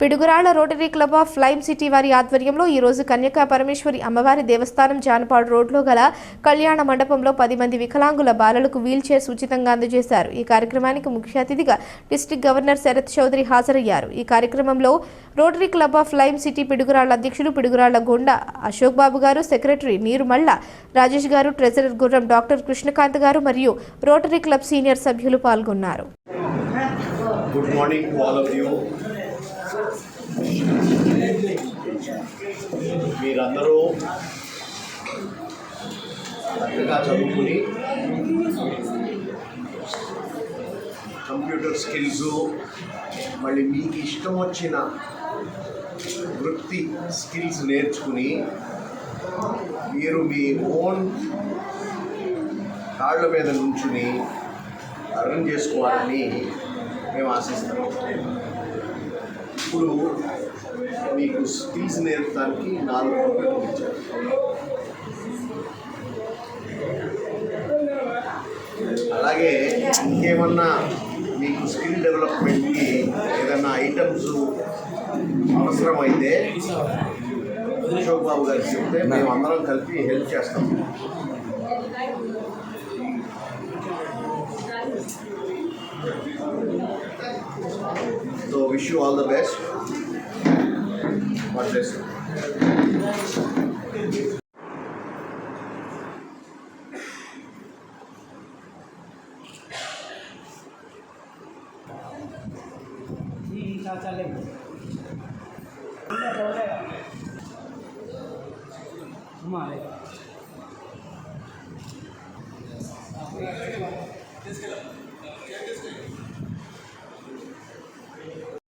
Piduguralla Rotary Club of Flame City వారి ఆధ్వర్యంలో ఈరోజు కన్యకా పరమేశ్వరి అమ్మవారి దేవస్థానం జానపాడు రోడ్లో గల కళ్యాణ మండపంలో పది మంది వికలాంగుల బాలలకు వీల్ చైర్స్ ఉచితంగా అందజేశారు. ఈ కార్యక్రమానికి ముఖ్య అతిథిగా డిస్టిక్ గవర్నర్ శరత్ చౌదరి హాజరయ్యారు. ఈ కార్యక్రమంలో Rotary Club of Flame City Piduguralla అధ్యక్షుడు పిడుగురాళ్ళ గొండ అశోక్ బాబు గారు సెక్రటరీ నీరుమల్ల రాజేష్ గారు ట్రెజరర్ గుర్రం డాక్టర్ కృష్ణకాంత్ గారు మరియు రోటరీ క్లబ్ సీనియర్ సభ్యులు పాల్గొన్నారు. Good morning to all of you మీరందరూ చక్కగా చదువుకుని కంప్యూటర్ స్కిల్స్ మళ్ళీ మీకు ఇష్టం వచ్చిన వృత్తి స్కిల్స్ నేర్చుకుని మీరు మీ ఓన్ కాళ్ళ మీద నుంచుని అర్థం చేసుకోవాలని మేము ఆశిస్తాం ఇప్పుడు మీకు స్కిల్స్ నేర్పడానికి నాలుగు కంప్యూటర్లు ఇచ్చారు. అలాగే ఇంకేమన్నా మీకు స్కిల్ డెవలప్మెంట్కి ఏదన్నా ఐటమ్స్ అవసరమైతే అశోక్ బాబు గారికి చెప్తే మేము అందరం కలిపి హెల్ప్ చేస్తాం. So wish you all the best. God bless you. जी साथ चलेगा हमारे